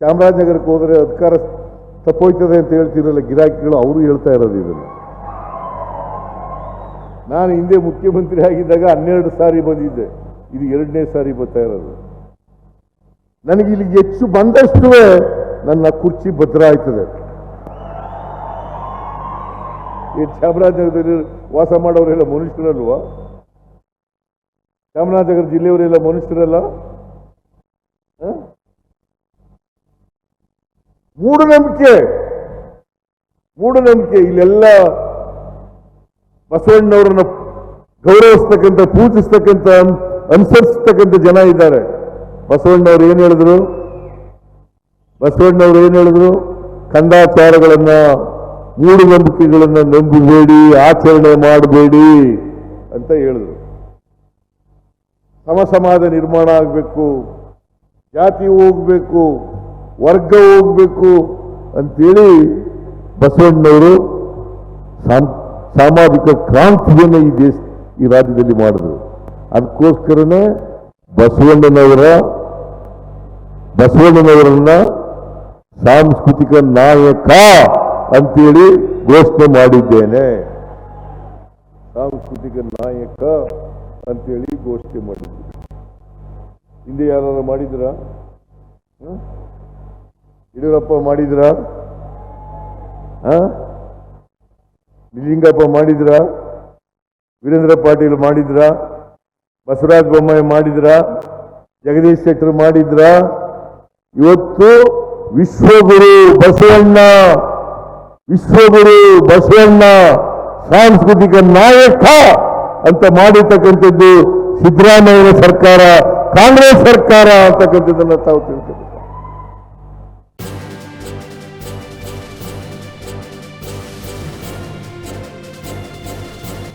ಚಾಮರಾಜನಗರಕ್ಕೆ ಹೋದರೆ ಅಧಿಕಾರ ತಪ್ಪೋಯ್ತದೆ ಅಂತ ಹೇಳ್ತಿರಲ್ಲ ಗಿರಾಕಿಗಳು ಅವರು ಹೇಳ್ತಾ ಇರೋದು ಇದನ್ನು. ನಾನು ಹಿಂದೆ ಮುಖ್ಯಮಂತ್ರಿ ಆಗಿದ್ದಾಗ ಹನ್ನೆರಡು ಸಾರಿ ಬಂದಿದ್ದೆ. ಇದು ಎರಡನೇ ಸಾರಿ ಬರ್ತಾ ಇರೋದು. ನನಗೆ ಇಲ್ಲಿ ಹೆಚ್ಚು ಬಂದಷ್ಟು ನನ್ನ ಕುರ್ಚಿ ಭದ್ರ ಆಯ್ತದೆ ಈ ಚಾಮರಾಜನಗರದಲ್ಲಿ ವಾಸ ಮಾಡೋರೆಲ್ಲ ಮನುಷ್ಯರಲ್ವಾ? ಚಾಮರಾಜನಗರ ಜಿಲ್ಲೆಯವರೆಲ್ಲ ಮನುಷ್ಯರಲ್ಲ? ಮೂಢನಂಬಿಕೆ. ಮೂಢನಂಬಿಕೆ. ಇಲ್ಲೆಲ್ಲ ಬಸವಣ್ಣವರನ್ನ ಗೌರವಿಸ್ತಕ್ಕಂಥ, ಪೂಜಿಸ್ತಕ್ಕಂಥ ಅನ್- ಅನುಸರಿಸ್ತಕ್ಕಂಥ ಜನ ಇದ್ದಾರೆ. ಬಸವಣ್ಣವ್ರು ಏನು ಹೇಳಿದ್ರು? ಬಸವಣ್ಣವ್ರು ಏನು ಹೇಳಿದ್ರು? ಕಂದಾಚಾರಗಳನ್ನ, ಮೂಢನಂಬಿಕೆಗಳನ್ನ ನಂಬಬೇಡಿ, ಆಚರಣೆ ಮಾಡಬೇಡಿ ಅಂತ ಹೇಳಿದ್ರು. ಸಮ ಸಮಾಜ ನಿರ್ಮಾಣ ಆಗಬೇಕು, ಜಾತಿ ಹೋಗ್ಬೇಕು ವರ್ಗ ಹೋಗ್ಬೇಕು ಅಂತೇಳಿ ಬಸವಣ್ಣವರು ಸಾಮ್- ಸಾಮಾಜಿಕ ಕ್ರಾಂತಿಯನ್ನು ಈ ದೇಶ, ಈ ರಾಜ್ಯದಲ್ಲಿ ಮಾಡಿದ್ರು. ಅದಕ್ಕೋಸ್ಕರನೇ ಬಸವಣ್ಣನವರ, ಬಸವಣ್ಣನವರನ್ನ ಸಾಂಸ್ಕೃತಿಕ ನಾಯಕ ಅಂತೇಳಿ ಘೋಷಣೆ ಮಾಡಿದ್ದೇನೆ. ಸಾಂಸ್ಕೃತಿಕ ನಾಯಕ ಅಂತೇಳಿ ಘೋಷಣೆ ಮಾಡಿದ್ದೇನೆ ಹಿಂದೆ ಯಾರು ಮಾಡಿದ್ರಾ? ಯಡಿಯೂರಪ್ಪ ಮಾಡಿದ್ರ? ಹಾ ನಿಜಲಿಂಗಪ್ಪ ಮಾಡಿದ್ರ? ವೀರೇಂದ್ರ ಪಾಟೀಲ್ ಮಾಡಿದ್ರ? ಬಸವರಾಜ ಬೊಮ್ಮಾಯಿ ಮಾಡಿದ್ರ? ಜಗದೀಶ್ ಶೆಟ್ಟರ್ ಮಾಡಿದ್ರ? ಇವತ್ತು ವಿಶ್ವಗುರು ಬಸವಣ್ಣ ವಿಶ್ವಗುರು ಬಸವಣ್ಣ, ಸಾಂಸ್ಕೃತಿಕ ನಾಯಕ ಅಂತ ಮಾಡಿರ್ತಕ್ಕಂಥದ್ದು ಸಿದ್ದರಾಮಯ್ಯ ಸರ್ಕಾರ, ಕಾಂಗ್ರೆಸ್ ಸರ್ಕಾರ ಅಂತಕ್ಕಂಥದ್ದನ್ನು ತಾವು ತಿಳ್ಕೊಬೇಕು.